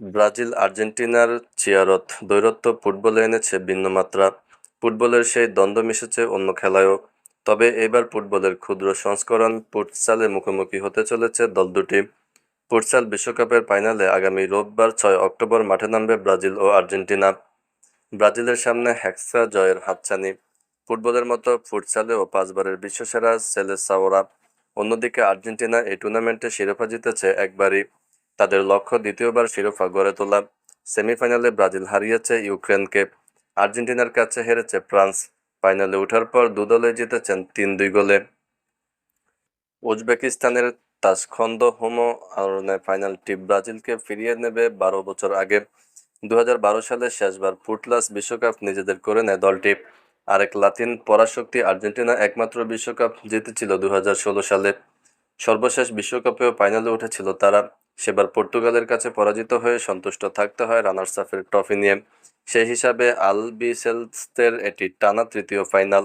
Brazil আর্জেন্টিনার চিয়ারত। দ্বৈরথ ফুটবলে এনেছে ভিন্ন মাত্রা। ফুটবলের সেই দ্বন্দ্ব মিশেছে অন্য খেলায়ও। তবে এবার ফুটবলের ক্ষুদ্র সংস্করণ ফুটসালে মুখোমুখি হতে চলেছে দল দুটি। ফুটসাল বিশ্বকাপের ফাইনালে আগামী রোববার ছয় অক্টোবর মাঠে নামবে ব্রাজিল ও আর্জেন্টিনা। ব্রাজিলের সামনে হ্যাক্সা জয়ের হাতছানি। ফুটবলের মতো ফুটসালেও পাঁচবারের বিশ্বসেরা সেলেসাওরা। অন্যদিকে আর্জেন্টিনা এই টুর্নামেন্টে শিরোপা জিতেছে একবারই। তাদের লক্ষ্য দ্বিতীয়বার শিরোপা গড়ে তোলা। সেমিফাইনালে ব্রাজিল হারিয়েছে ইউক্রেনকে। আর্জেন্টিনার কাছে হেরেছে ফ্রান্স। ফাইনালে ওঠার পর দুদলে জিতেছেন তিন দুই গোলে। উজবেকিস্তানের তাসখন্দ হোমো আরনে ফাইনালটি ব্রাজিলকে ফিরিয়ে নেবে বারো বছর আগে। দু হাজার বারো সালে শেষবার ফুটলাস বিশ্বকাপ নিজেদের করে নেয় দলটি। আরেক লাতিন পরাশক্তি আর্জেন্টিনা একমাত্র বিশ্বকাপ জিতেছিল দু হাজার ষোলো সালে। সর্বশেষ বিশ্বকাপেও ফাইনালে উঠেছিল তারা। সেবার পর্তুগালের কাছে পরাজিত হয়ে সন্তুষ্ট থাকতে হয় রানার্স আপের ট্রফি নিয়ে। সেই হিসাবে আলবিসেলসদের এটি টানা তৃতীয় ফাইনাল।